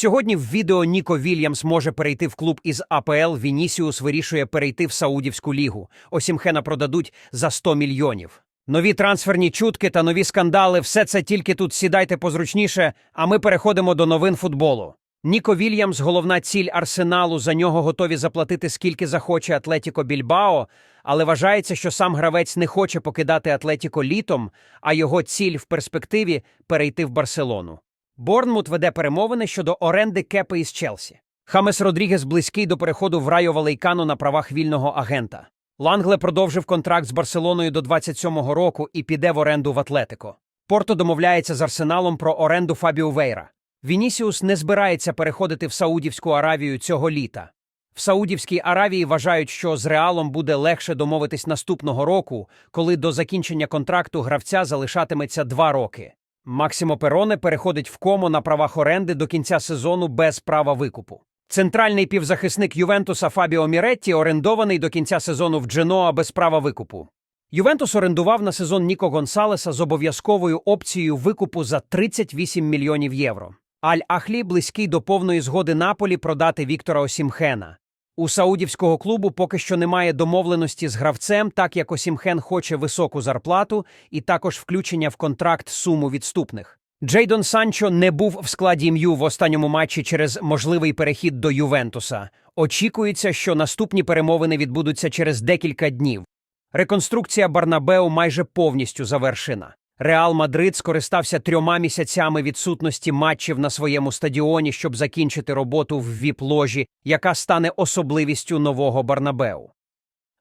Сьогодні в відео Ніко Вільямс може перейти в клуб із АПЛ. Вінісіус вирішує перейти в Саудівську лігу. Осімхена продадуть за 100 мільйонів. Нові трансферні чутки та нові скандали все це тільки тут сідайте позручніше, а ми переходимо до новин футболу. Ніко Вільямс, головна ціль арсеналу, за нього готові заплатити скільки захоче Атлетіко Більбао, але вважається, що сам гравець не хоче покидати Атлетіко літом, а його ціль в перспективі перейти в Барселону. Борнмут веде перемовини щодо оренди Кепи із Челсі. Хамес Родрігес близький до переходу в Райо Валейкану на правах вільного агента. Лангле продовжив контракт з Барселоною до 27-го року і піде в оренду в Атлетико. Порто домовляється з Арсеналом про оренду Фабіо Вейра. Вінісіус не збирається переходити в Саудівську Аравію цього літа. В Саудівській Аравії вважають, що з Реалом буде легше домовитись наступного року, коли до закінчення контракту гравця залишатиметься два роки. Максимо Пероне переходить в комо на правах оренди до кінця сезону без права викупу. Центральний півзахисник Ювентуса Фабіо Міретті орендований до кінця сезону в Дженоа без права викупу. Ювентус орендував на сезон Ніко Гонсалеса з обов'язковою опцією викупу за 38 мільйонів євро. Аль-Ахлі близький до повної згоди Наполі продати Віктора Осімхена. У саудівського клубу поки що немає домовленості з гравцем, так як Осімхен хоче високу зарплату і також включення в контракт суму відступних. Джейдон Санчо не був в складі МЮ в останньому матчі через можливий перехід до Ювентуса. Очікується, що наступні перемовини відбудуться через декілька днів. Реконструкція Барнабеу майже повністю завершена. Реал Мадрид скористався трьома місяцями відсутності матчів на своєму стадіоні, щоб закінчити роботу в віп-ложі, яка стане особливістю нового Барнабеу.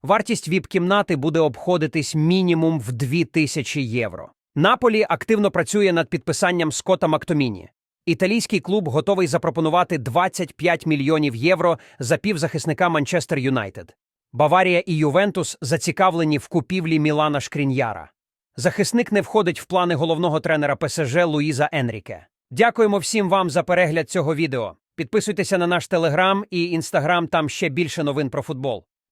Вартість віп-кімнати буде обходитись мінімум в 2000 євро. Наполі активно працює над підписанням Скотта Мактоміні. Італійський клуб готовий запропонувати 25 мільйонів євро за півзахисника Манчестер Юнайтед. Баварія і Ювентус зацікавлені в купівлі Мілана Шкріньяра. Захисник не входить в плани головного тренера ПСЖ Луїза Енріке. Дякуємо всім вам за перегляд цього відео. Підписуйтеся на наш телеграм і інстаграм, там ще більше новин про футбол.